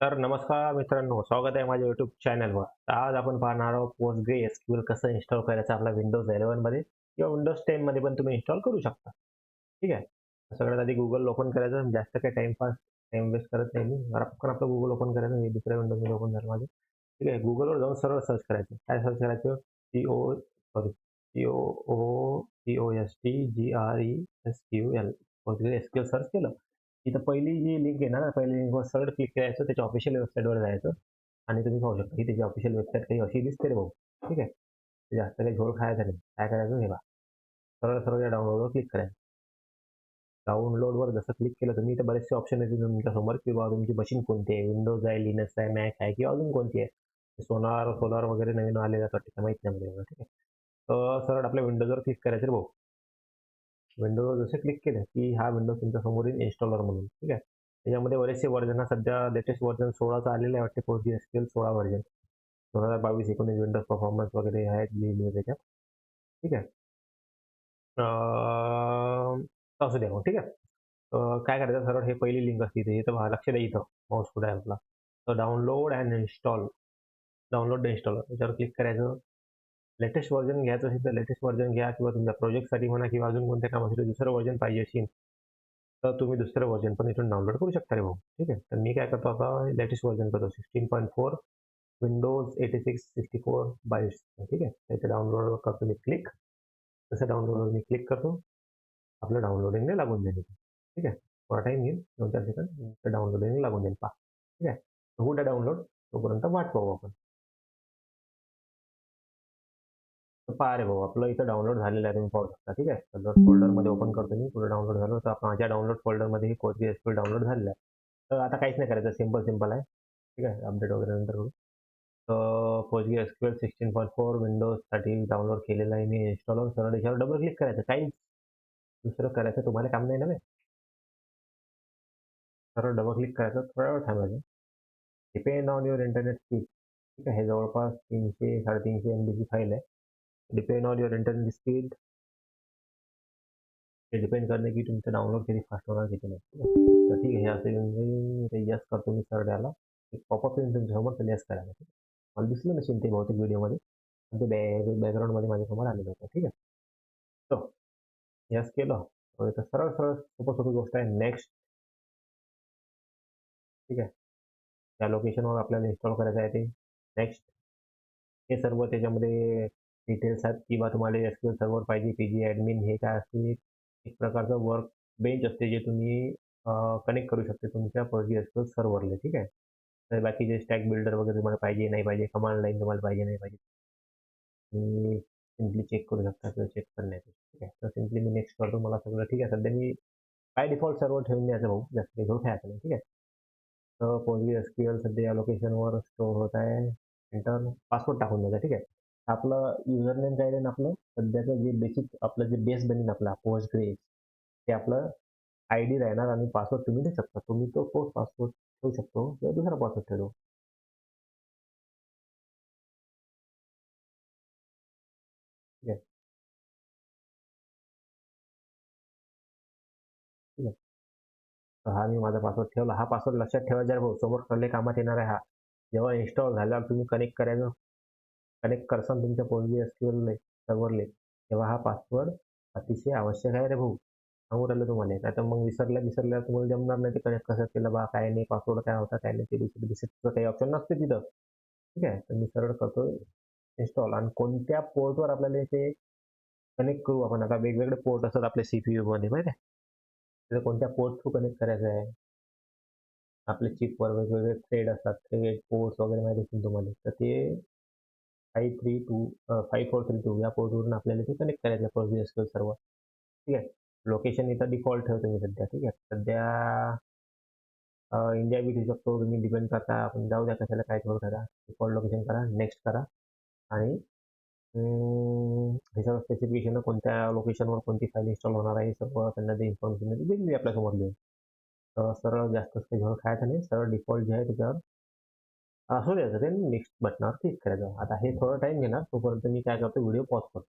तर नमस्कार मित्रांनो स्वागत आहे माझ्या युट्यूब चॅनलवर तर आज आपण पाहणार आहोत पोस्टग्रे एसक्यूएल कसं इन्स्टॉल करायचं आपला विंडोजमध्ये किंवा विंडोजमध्ये पण तुम्ही इन्स्टॉल करू शकता. ठीक आहे? सगळ्यात आधी गुगल ओपन करायचं जास्त काही टाइमपास टाइम वेस्ट करत नाही मी. आपण आपलं गुगल ओपन करायचं हे दुसऱ्या विंडोजमध्ये ओपन झालं माझं. ठीक आहे? गुगलवर जाऊन सरळ सर्च करायचं. काय सर्च करायचं? C O sorry C O O C O S T G R E S Q L S SQL search केलं. इथं पहिली जी लिंक आहे ना, पहिली लिंकवर सरळ क्लिक करायचं, त्याच्या ऑफिशियल वेबसाईटवर जायचं आणि तुम्ही पाहू शकता की त्याची ऑफिशियल वेबसाईट काही अशी दिसते रे भाऊ. ठीक आहे? जास्त काही झोळ खायचं नाही. काय करायचं हे बा सरळ सरळ या डाउनलोडवर क्लिक करायचं डाउनलोडवर जसं क्लिक केलं, तुम्ही इथं बरेचसे ऑप्शन येतील तुमच्यासमोर की बाबा तुमची मशीन कोणती आहे? विंडोज़ आहे लिनक्स आहे मॅक आहे किंवा अजून कोणती आहे? सोनार सोलार वगैरे नवीन आलेलं वाटतं, माहीत नाही मला ठीक आहे? तर सरळ आपल्या विंडोजवर क्लिक करायचं भाऊ. विंडोज जसं क्लिक केलं की हा विंडो तुमच्यासमोर येईल इन्स्टॉलर म्हणून ठीक आहे? त्याच्यामध्ये बरेचसे वर्जन सध्या लेटेस्ट वर्जन सोळाचं आलेलं आहे वाटते फोर जी एस सोळा वर्जन दोन हजार बावीस एकोणीस विंडोज परफॉर्मन्स वगैरे आहेत लिहिली त्याच्यात. ठीक आहे? असू द्या मग ठीक आहे? काय करायचं? सरळ हे पहिली लिंक असते इथे. इथं लक्ष द्या इथं माऊस कुठे आहे आपला. तर download and install download installer त्याच्यावर क्लिक करायचं. लेटेस्ट व्हर्जन घ्यायचं असेल तर लेटेस्ट व्हर्जन घ्या किंवा तुमच्या प्रोजेक्टसाठी म्हणा किंवा अजून कोणत्या कामासाठी दुसरं वर्जन पाहिजे असेल, तर तुम्ही दुसरं व्हर्जन पण इथून डाउनलोड करू शकता रे भाऊ. ठीक आहे? तर मी काय करतो आता लेटेस्ट वर्जन करतो. Sixteen point four windows eighty six sixty four bytes ठीक आहे त्याच्या डाउनलोडवर करतो मी क्लिक तसं डाउनलोडवर मी क्लिक करतो. आपलं डाउनलोडिंगने लागून जाईल ठीक आहे? थोडा टाईम घेईल दोन चार सेकंड डाउनलोडिंग लागून जाईल. पा ठीक आहे? होऊ डाउनलोड तोपर्यंत वाट पाहू आपण. पहा रे भाऊ, आपलं इथं डाउनलोड झालेलं आहे तुम्ही पाहू शकता, ठीक आहे? तर फोल्डरमध्ये ओपन करतो मी, पुढे डाउनलोड झालं तर माझ्या डाउनलोड फोल्डरमध्ये ही कोचबी एस डाउनलोड झालेलं आहे. तर आता काहीच नाही करायचं सिम्पल सिम्पल आहे. ठीक आहे? अपडेट वगैरे नंतर करू. तर पोचगी S Q L sixteen point four विंडोजसाठी download केलेलं आहे मी इन्स्टॉलर सरळ याच्यावर डबल क्लिक करायचं काहीच दुसरं करायचं तुम्हाला काम नाही नव्हे सरळ डबल क्लिक करायचं, थोडा वेळ थांबायचं. Depend on your internet speed ठीक आहे? जवळपास तीनशे, साडेतीनशे एम बी बीची फाईल आहे. Depend on your internet speed हे डिपेंड करणे की तुमचं डाउनलोड किती फास्ट होणार किती नाही तर ठीक आहे हे असं येऊन ते यस करतो मी सर द्यायला. एक पॉपअप येऊन तुमच्यासमोर तर यस करायला. मला दिसलं नसेल ते बहुतेक व्हिडिओमध्ये पण ते बॅग बॅकग्राऊंडमध्ये माझ्यासमोर आलेलं होतं. ठीक आहे? तो यस केलं. तर सरळ सरळ सोपं सोपी गोष्ट आहे. नेक्स्ट ठीक आहे? त्या लोकेशनवर आपल्याला इन्स्टॉल करायचं आहे ते. नेक्स्ट हे सर्व त्याच्यामध्ये डिटेल्स आहेत किंवा तुम्हाला एस क्यू सर्वर पाहिजे पी जी ॲडमिन हे काय असते एक प्रकारचं वर्क बेंच असते जे तुम्ही कनेक्ट करू शकते तुमच्या पॉझी एस क्यू सर्वरला ठीक आहे? तर बाकीचे स्टॅक बिल्डर वगैरे तुम्हाला पाहिजे नाही पाहिजे कमांड लाईन तुम्हाला पाहिजे नाही पाहिजे तुम्ही सिम्पली चेक करू शकता किंवा चेक करण्याचं ठीक आहे? तर सिम्पली मी नेक्स्ट करतो मला सगळं ठीक आहे? सध्या मी काय डिफॉल्ट सर्व ठेवून द्यायचं भाऊ जास्त घेऊन ठेवायचं नाही ठीक आहे? तर पोझी एस क्यू एल सध्या या लोकेशनवर स्टोअर होत आहे. एंटर पासवर्ड टाकून द्यायचा ठीक आहे? आपलं युजर नेम काय देईन आपलं? सध्याचं जे बेसिक आपलं जे बेस बनेल आपला पोस्ट ग्रेज ते आपलं आय डी राहणार आणि पासवर्ड तुम्ही देऊ शकता. तुम्ही तो पोस्ट पासवर्ड ठेवू शकतो किंवा दुसरा पासवर्ड ठेवतो ठीक आहे? ठीक आहे. हा मी माझा पासवर्ड ठेवला. हा पासवर्ड लक्षात ठेवायचा भाऊ समोर कळले कामात येणार आहे हा. जेव्हा इन्स्टॉल झाल्यावर तुम्ही कनेक्ट करायचं कनेक्ट करसान तुमच्या पोल्ट्री एस क्यू सर्वरले तेव्हा हा पासवर्ड अतिशय आवश्यक आहे रे भाऊ. सांगू राहिलं तुम्हाला नाही तर मग विसरल्या विसरल्या तुम्हाला जमणार नाही ते कनेक्ट कसं केलं बा काय नाही पासवर्ड काय होता काय नाही ते दुसरं दुसरं काही ऑप्शन नसते तिथं. ठीक आहे? तर मी सरळ करतो इन्स्टॉल आणि कोणत्या पोर्टवर आपल्याला ते कनेक्ट करू आपण? आता वेगवेगळे पोर्ट असतात आपल्या सी पी यूमध्ये माहिती आहे? तिथे कोणत्या पोर्ट थ्रू कनेक्ट करायचं आहे? आपले चिपवर वेगवेगळे थ्रेड असतात थ्रेड पोर्ट्स वगैरे माहिती असतील तुम्हाला. तर ते five three two five four three two या पोर्टवरून आपल्याला ते कनेक्ट करायचं आहे बी एस सर्व. ठीक आहे? लोकेशन इथं डिफॉल्ट ठेवतो मी सध्या ठीक आहे? सध्या इंडिया बी ठेवू शकतो तुम्ही डिपेंड करता. आपण जाऊ द्या कशाला काय करू करा. डिफॉल्ट लोकेशन करा नेक्स्ट करा. आणि हे सगळं स्पेसिफिकेशन कोणत्या लोकेशनवर कोणती फाईल इन्स्टॉल होणार आहे सर्व त्यांना ते इन्फॉर्मेशन दिली आपल्यासमोर लिहून सरळ जास्त काही घेऊन खायचं नाही. सरळ डिफॉल्ट जे आहे त्याच्यावर असू द्यायचं ते नेक्स्ट बटनावर क्लिक करायचं. आता हे थोडं टाईम घेणार तोपर्यंत मी काय करतो व्हिडिओ पॉज करतो.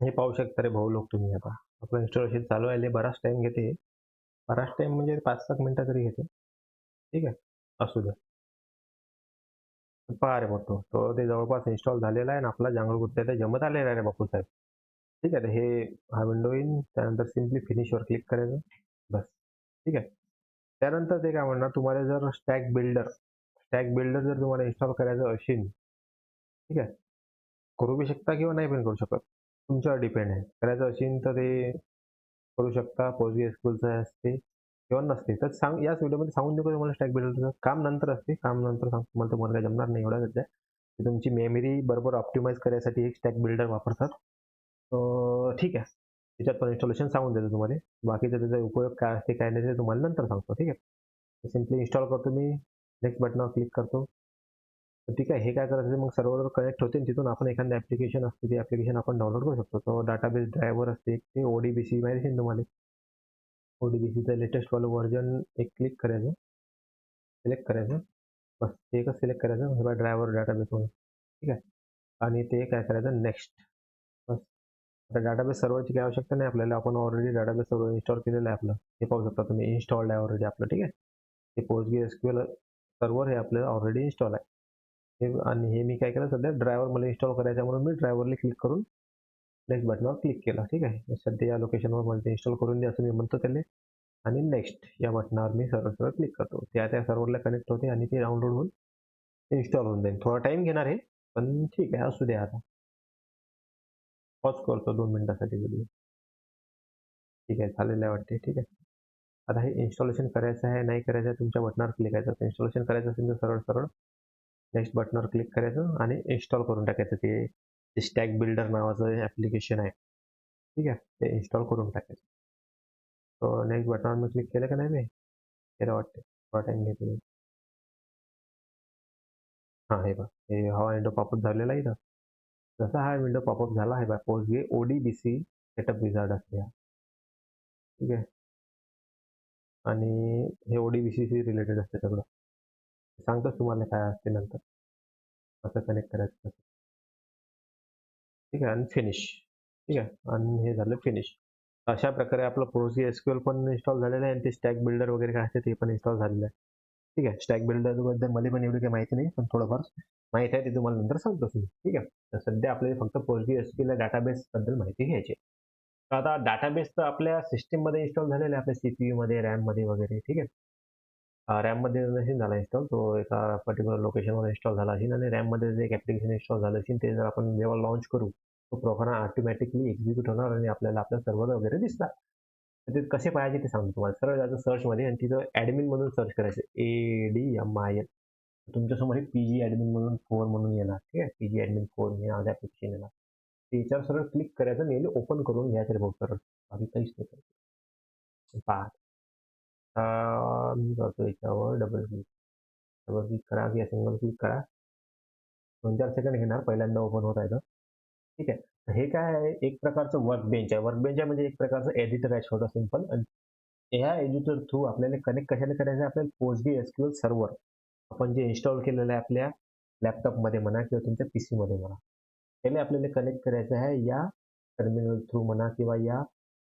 हे पाहू शकता रे भाऊ लोक तुम्ही आता. आपलं इन्स्टॉलेशन चालू आहे बराच टाईम घेते. बराच टाईम म्हणजे पाच सात मिनटं तरी घेते. ठीक आहे? असू द्या पहा रे मोठं तो. ते जवळपास इन्स्टॉल झालेला आहे आणि आपला जांगळ गुत्ता ते जमत आलेला आहे रे बापू साहेब. ठीक आहे हे हा विंडो येईन. त्यानंतर सिम्पली फिनिशवर क्लिक करायचं. बस. ठीक आहे? त्यानंतर ते काय म्हणणार तुम्हाला जर स्टॅक बिल्डर स्टॅक बिल्डर जर तुम्हाला इन्स्टॉल करायचं असेल ठीक आहे? करू बी शकता किंवा नाही पण करू शकत. तुमच्यावर डिपेंड आहे. करायचं असेल तर ते करू शकता. पोझी स्कूलचं असते किंवा नसते. तर सांग याच व्हिडिओमध्ये सांगून देऊ तुम्हाला स्टॅक बिल्डरचं काम नंतर असते. काम नंतर सांग. तुम्हाला तुम्हाला काय जमणार नाही. एवढा सध्या. तुमची मेमरी बरोबर ऑप्टिमाइज करायसाठी एक स्टॅक बिल्डर वापरतात. ठीक आहे. त्याच्यात पण इन्स्टॉलेशन सांगून देतो तुम्हाला. बाकीचा त्याचा उपयोग काय असते, काय नाही ते तुम्हाला नंतर सांगतो, ठीक आहे? सिम्पली इन्स्टॉल करतो मी. नेक्स्ट बटनावर क्लिक करतो. ठीक आहे, हे काय करायचं, मग सर्व्हरवर कनेक्ट होते तिथून आपण एखादं ॲप्लिकेशन असते, ते ॲप्लिकेशन आपण डाउनलोड करू शकतो. तो डाटाबेस ड्रायव्हर असते, ते ओ डी बी सी माहिती असेल तुम्हाला? ओ डी बी सीचं लेटेस्टवालं व्हर्जन एक क्लिक करायचं. सिलेक्ट करायचं. बस एकच सिलेक्ट करायचं ड्रायव्हर डाटाबेस ठीक आहे? आणि ते काय करायचं नेक्स्ट आता डाटाबेस सर्व्हरची काही आवश्यकता नाही. आपल्याला आपण ऑलरेडी डाटाबेस सर्व्हर इन्स्टॉल केलेलं आहे आपलं. हे पाहू शकता तुम्ही इन्स्टॉल्ड आहे ऑलरेडी आपलं, ठीक आहे? हे पोस्टगी एस क्यू एल सर्व्हर हे आपलं ऑलरेडी इन्स्टॉल आहे. हे आणि हे मी काय केलं, सध्या ड्रायव्हर मला इन्स्टॉल करायचं म्हणून मी ड्रायव्हरला क्लिक करून नेक्स्ट बटनावर क्लिक केलं, ठीक आहे? सध्या या लोकेशनवर मला ते इन्स्टॉल करून द्या असं मी म्हणतो त्याला. आणि नेक्स्ट या बटनावर मी सरळ सरळ क्लिक करतो. त्या त्या सर्व्हरला कनेक्ट होते आणि ते डाउनलोड होऊन इन्स्टॉल होऊन जाईल. थोडा टाइम घेणार आहे, पण ठीक आहे, असू द्या आता. पॉज करतो दोन मिनिटासाठी व्हिडिओ ठीक आहे झालेलं आहे वाटते ठीक आहे. आता हे इन्स्टॉलेशन करायचं आहे नाही करायचं आहे तुमच्या बटनावर क्लिक करायचं इन्स्टॉलेशन करायचं असेल तर सरळ सरळ नेक्स्ट बटनावर क्लिक करायचं आणि इन्स्टॉल करून टाकायचं. ते स्टॅक बिल्डर नावाचं ॲप्लिकेशन आहे. ठीक आहे ते इन्स्टॉल करून टाकायचं. तो नेक्स्ट बटनावर मी क्लिक केलं का नाही मी? केलं वाटते थोडा टाईम घेतो हां हे बघ. हे हवा इंडो पॉपअप झालेला आहे इथं. जसा हा विंडो पॉपअप झाला आहे बा पोस्ट घे. O D B C setup wizard असते हा ठीक आहे? आणि हे O D B C related असते सगळं. सांगतोच तुम्हाला काय असते नंतर. असं कनेक्ट करायचं ठीक आहे? आणि फिनिश ठीक आहे? आणि हे झालं फिनिश अशा प्रकारे आपलं प्रोसी एस क्यू एल पण इन्स्टॉल झालेलं आहे आणि ते स्टॅक बिल्डर वगैरे काय असते ते पण इन्स्टॉल झालेलं आहे. ठीक आहे. स्टॅक बिल्डरबद्दल मला पण एवढी काही माहिती नाही पण थोडंफार माहिती आहे ते तुम्हाला नंतर सांगतो मी. ठीक आहे? तर सध्या आपल्याला फक्त पोस्टी एस क्यू डाटाबेस बद्दल माहिती घ्यायची तर आता डाटाबेस तर आपल्या सिस्टीममध्ये इन्स्टॉल झालेला आहे आपल्या सी पी यूमध्ये रॅममध्ये वगैरे. ठीक आहे? रॅममध्ये नसेल झाला इन्स्टॉल तो एका पर्टिक्युलर लोकेशनवर इन्स्टॉल झाला असेल आणि रॅममध्ये जे एक ॲप्लिकेशन इन्स्टॉल झालं असेल ते जर आपण जेव्हा लॉन्च करू तो प्रोग्राम ऑटोमॅटिकली एक्झिक्यूट होणार आणि आपल्याला आपल्या सर्व्हर वगैरे दिसणार. ते कसे पाहायचे ते सांगतो तुम्हाला. सरळ जायचं सर्चमध्ये आणि तिथं ॲडमिन म्हणून सर्च करायचं. A D M I L तुमच्यासमोर हे पी जी ॲडमिन म्हणून फोर म्हणून येणार. ठीक आहे? पी जी ॲडमिन फोर हे आज ॲप्लिकेशन येणार. त्याच्यावर सरळ क्लिक करायचं आणि ओपन करून घ्यायचं रे भाऊ सरळ. बाकी काहीच नाही करायचं. पहा. मी करतो याच्यावर डबल क्लिक डबल क्लिक करा. किंवा सिंगल क्लिक करा. दोन चार सेकंड घेणार. पहिल्यांदा ओपन होत आहे तर. ठीक आहे. तर हे काय आहे? एक प्रकारचं वर्क बेंच आहे. वर्क बेंच आहे म्हणजे एक प्रकारचं एडिटर आहे छोटा सिंपल आणि ह्या एडिटर थ्रू आपल्याला कनेक्ट कशाला करायचं? आहे आपल्याला पोस्टगी एस क्यू सर्व्हर आपण जे इन्स्टॉल केलेलं आहे आपल्या लॅपटॉपमध्ये म्हणा किंवा तुमच्या पी सीमध्ये म्हणा. त्याला आपल्याला कनेक्ट करायचं आहे या टर्मिनल थ्रू म्हणा किंवा या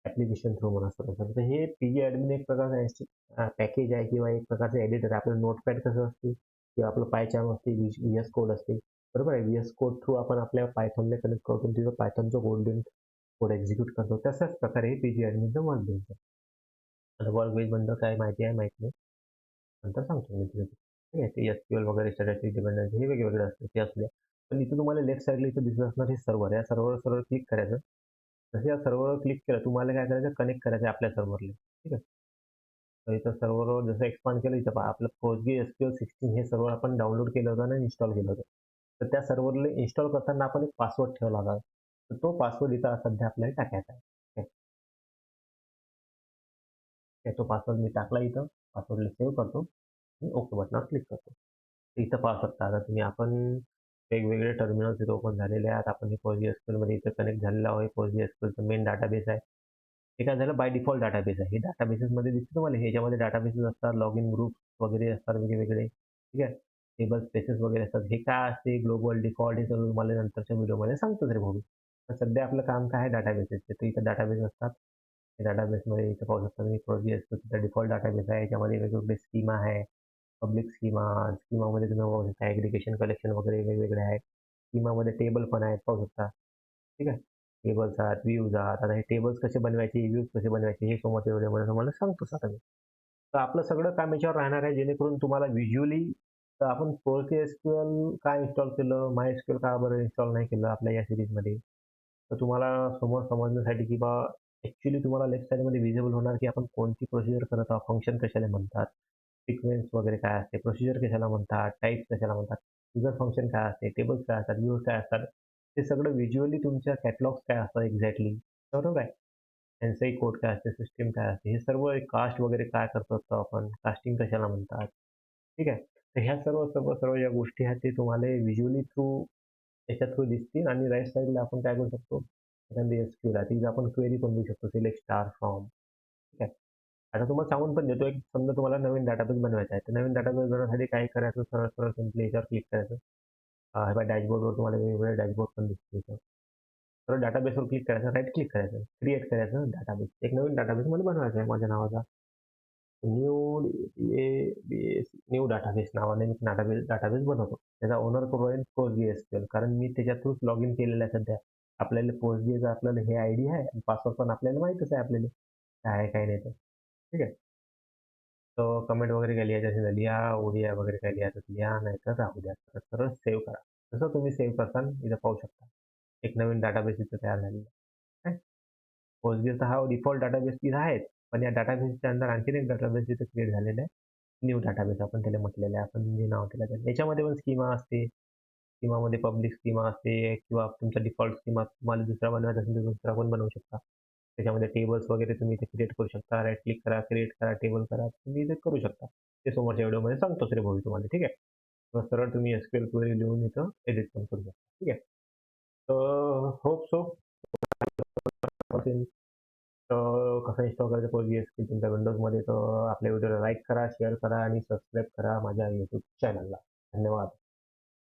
ॲप्लिकेशन थ्रू म्हणा सर्व. तर हे पी जी ॲडमिन एक प्रकारचं पॅकेज आहे किंवा एक प्रकारचं एडिटर आहे. आपलं नोटपॅड कसं असते? किंवा आपलं पायचाम असते व्ही एस कोड असते. बरोबर आहे? व्ही एस कोड थ्रू आपण आपल्या पायथॉनला कनेक्ट करतो तिथं पायथॉनचं कोड देऊन कोड एक्झिक्यूट करतो. तशाच प्रकारे हे पी जी ॲडमिनचं वर्क बेंच आता वर्क बेंचबद्दल काय माहिती आहे? माहिती नाही. नंतर सांगतो मी तिथे. ठीक आहे? ते एस पी एल वगैरे स्टॅटिक डिपेंडन्सी हे वेगवेगळे असते ते असले पण इथं तुम्हाला लेफ्ट साईडला इथं दिसत असणार हे सर्व्हर या सर्व्हर सर्वर क्लिक करायचं. जसं या सर्व्हरवर क्लिक केलं तुम्हाला काय करायचं? कनेक्ट करायचं आहे आपल्या सर्व्हरला ठीक आहे? तर इथं सर्व्हरवर जसं एक्सपांड केलं इथं पहा. आपलं फोर्जी एस पी एल सिक्स्टीन हे सर्व्हर आपण डाउनलोड केलं होतं आणि इन्स्टॉल केलं होतं. तर त्या सर्व्हरला इन्स्टॉल करताना आपण एक पासवर्ड ठेवला होता तर तो पासवर्ड इथं सध्या आपल्याला टाकायचा आहे. ठीक तो पासवर्ड मी टाकला इथं. पासवर्डला सेव्ह करतो. आणि ओके बटनावर क्लिक करतो. इथं पाहू शकता आता तुम्ही आपण वेगवेगळे टर्मिनल तिथे ओपन झालेले आहेत. आपण हे फोर जी एसक्यूलमध्ये इथं कनेक्ट झालेलं आहे. फोर जी एसक्यूलचं मेन डाटाबेस आहे. हे काय झालं? बाय डिफॉल्ट डाटाबेस आहे. हे डाटाबेसेसमध्ये दिसतं तुम्हाला. ह्याच्यामध्ये डाटाबेसेस असतात. लॉग इन ग्रुप वगैरे असतात म्हणजे वेगवेगळे ठीक आहे? टेबल स्पेसेस वगैरे असतात हे काय असते? ग्लोबल डिफ़ॉल्ट हे सगळं तुम्हाला नंतरच्या व्हिडिओमध्ये सांगतो रे भाऊ तर सध्या आपलं काम काय आहे? डाटाबेसेसचे तर इथं डाटाबेस असतात. डाटाबेसमध्ये इथं पाहू शकता तुम्ही फोर जी एस डिफ़ॉल्ट डाटाबेस आहे. याच्यामध्ये वेगवेगळे स्कीमा आहे. पब्लिक स्कीमा स्कीमामध्ये तुम्ही बघू शकता. ॲग्रिगेशन कलेक्शन वगैरे वेगवेगळे आहेत. स्कीमामध्ये टेबल पण आहेत. पाहू शकता. ठीक आहे? टेबल्स आहेत व्ह्यूज आहेत. आता हे टेबल्स कसे बनवायचे? व्ह्यूज कसे बनवायचे? हे समोरच्या व्हिडिओमध्ये तुम्हाला सांगतोच आता मी तर आपलं सगळं काम याच्यावर राहणार आहे. जेणेकरून तुम्हाला व्हिज्युअली तर आपण फोर के क्यू काय इन्स्टॉल केलं? माय एस का बरं इन्स्टॉल नाही केलं आपल्या या सिरीजमध्ये तर तुम्हाला समोर समजण्यासाठी की बा ॲक्च्युली तुम्हाला लेफ्ट साईडमध्ये विजिबल होणार की आपण कोणती प्रोसिजर करत आहोत फंक्शन कशाला म्हणतात सिक्वेन्स वगैरे काय असते प्रोसिजर कशाला म्हणतात टाईप कशाला म्हणतात युजर फंक्शन काय असते टेबल्स काय असतात व्ह्यूज काय असतात ते सगळं व्हिज्युअली तुमच्या कॅटलॉग्स काय असतात एक्झॅक्टली बरोबर आहे? त्यांचंही कोड काय असते सिस्टीम काय असते हे सर्व कास्ट वगैरे काय करत असतो आपण कास्टिंग कशाला म्हणतात? ठीक आहे? तर ह्या सर्व सर्व सर्व ज्या गोष्टी आहेत ते तुम्हाला व्हिज्युअली थ्रू याच्या थ्रू दिसतील आणि राईट साईडला आपण काय करू शकतो? एखादी एस क्यूला तिथे आपण क्वेरी पण देऊ शकतो. सिलेक्ट स्टार फॉर्म ठीक आहे? आता तुम्हाला सांगून पण देतो. एक समजा तुम्हाला नवीन डाटाबेस बनवायचा आहे. तर नवीन डाटाबेस बनवण्यासाठी काय करायचं? सरळ सरळ सिम्पली याच्यावर क्लिक करायचं. हे बघा डॅशबोर्डवर तुम्हाला वेगवेगळे डॅशबोर्ड पण दिसतील इथं. तर डाटाबेसवर क्लिक करायचं. राईट क्लिक करायचं. क्रिएट करायचं डाटाबेस एक नवीन डाटाबेस मला बनवायचा आहे माझ्या नावाचा. New A B S new database नावाने मी डाटाबेस डाटाबेस बनवतो. त्याचा ओनर करून post G S P L कारण मी त्याच्या थ्रूच लॉग इन केलेलं आहे सध्या. आपल्याला पोस्ट बी आपल्याला हे आय डी आहे पासवर्ड पण आपल्याला माहीतच आहे आपल्याला. काय आहे काय नाही तर. ठीक आहे? तो कमेंट वगैरे काय लिहायचं असेल लिहा. ओडिया वगैरे काय लिहायचं लिहा. नाही तर राहू द्या. तर सरळ सेव्ह करा. तसं तुम्ही सेव्ह करताल इथं पाहू शकता. एक नवीन डाटाबेस इथं तयार झालेला आहे. पोस्टबेस हा डिफॉल्ट डाटाबेस इथं आहेत पण या डाटाबेसच्या अंदर आणखीन एक डाटाबेस जिथे क्रिएट झालेला आहे न्यू डाटाबेस आपण त्याला म्हटलेलं आहे. आपण जे नाव दिलं त्याला. याच्यामध्ये पण स्कीमा असते. स्कीमामध्ये पब्लिक स्कीमा असते किंवा तुमचा डिफॉल्ट स्कीमा तुम्हाला दुसरा बनवायचा असेल तर दुसरा पण बनवू शकता. त्याच्यामध्ये टेबल्स वगैरे तुम्ही इथे क्रिएट करू शकता. राईट क्लिक करा क्रिएट करा टेबल करा. तुम्ही इथे करू शकता. ते समोरच्या व्हिडिओमध्ये सांगतो रे भाऊ तुम्हाला. ठीक आहे? तर सरळ तुम्ही एस क्यू एल क्वेरी लिहून इथं एडिट पण करू शकता. ठीक आहे? तर होप सो तर कसं इन्स्टॉल करायचं पोरगी एस तुमच्या विंडोजमध्ये तर आपल्या व्हिडिओला लाईक करा शेअर करा आणि सबस्क्राईब करा माझ्या यूट्यूब चॅनलला धन्यवाद.